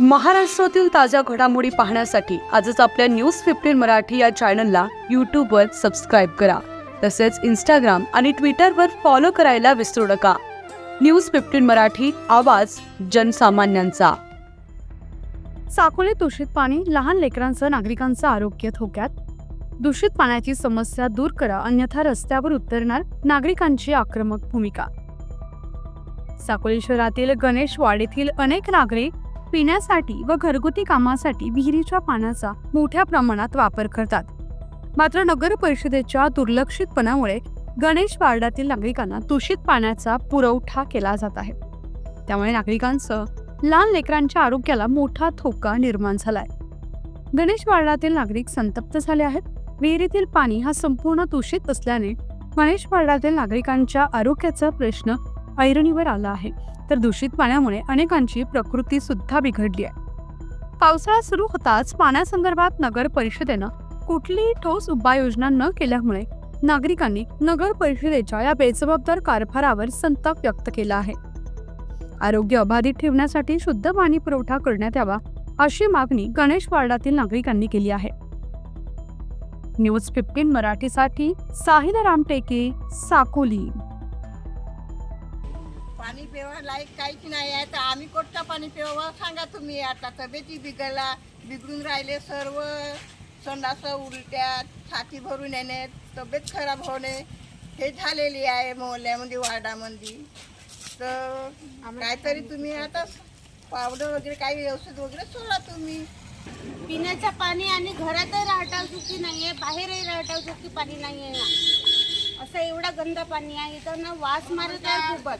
महाराष्ट्रातील ताज्या घडामोडी पाहण्यासाठी आजच आपल्या न्यूज फिफ्टीन मराठी या चॅनलला यूट्यूबवर सबस्क्राईब करा. तसेच इंस्टाग्राम आणि ट्विटरवर फॉलो करायला विसरू नका. न्यूज फिफ्टीन मराठी आवाज जनसामान्यांचा. साकोली दूषित पाणी लहान लेकरांसह नागरिकांचं आरोग्य धोक्यात? दूषित पाण्याची समस्या दूर करा अन्यथा रस्त्यावर उतरणार नागरिकांची आक्रमक भूमिका. साकोली शहरातील गणेशवाडीतील अनेक नागरिक पिण्यासाठी व घरगुती कामासाठी विहिरीच्या पाण्याचा मोठ्या प्रमाणात वापर करतात. मात्र नगर परिषदेच्या दुर्लक्षितपणामुळे गणेश वार्डातील नागरिकांना दूषित पाण्याचा पुरवठा केला जात आहे. त्यामुळे नागरिकांचं लहान लेकरांच्या आरोग्याला मोठा धोका निर्माण झालाय. गणेश वार्डातील नागरिक संतप्त झाले आहेत. विहिरीतील पाणी हा संपूर्ण दूषित असल्याने गणेश वार्डातील नागरिकांच्या आरोग्याचा प्रश्न ऐरणीवर आला आहे. तर दूषित पाण्यामुळे अनेकांची प्रकृती सुद्धा बिघडली आहे. पावसाळा सुरू होताच पाण्यासंदर्भात नगर परिषदेनं कुठलीही ठोस उपाययोजना न केल्यामुळे नागरिकांनी नगर परिषदेच्या या बेजबाबदार कारभारावर संताप व्यक्त केला आहे. आरोग्य अबाधित ठेवण्यासाठी शुद्ध पाणी पुरवठा करण्यात यावा अशी मागणी गणेश वार्डातील नागरिकांनी केली आहे. न्यूज फिफ्टीन मराठीसाठी साहिल रामटेके साकोली. पाणी पिवा लायक काहीच नाही आहे तर आम्ही कोणतं पाणी पिवावं सांगा तुम्ही आता तब्येती बिघडला बिघडून राहिले सर्व. संडास उलट्या छाती भरून येणे तब्येत खराब होणे हे झालेली आहे मोहल्ल्यामध्ये वार्डामध्ये. तर काहीतरी तुम्ही आता पावडर वगैरे काही औषध वगैरे सोडा तुम्ही. पिण्याचं पाणी आणि घरातही राहटाव चुकी नाही आहे बाहेरही राहटाव चुकी पाणी नाही आहे ना असं एवढं गंदा पाणी आहे. इथं ना वास मारत आहे खूपच.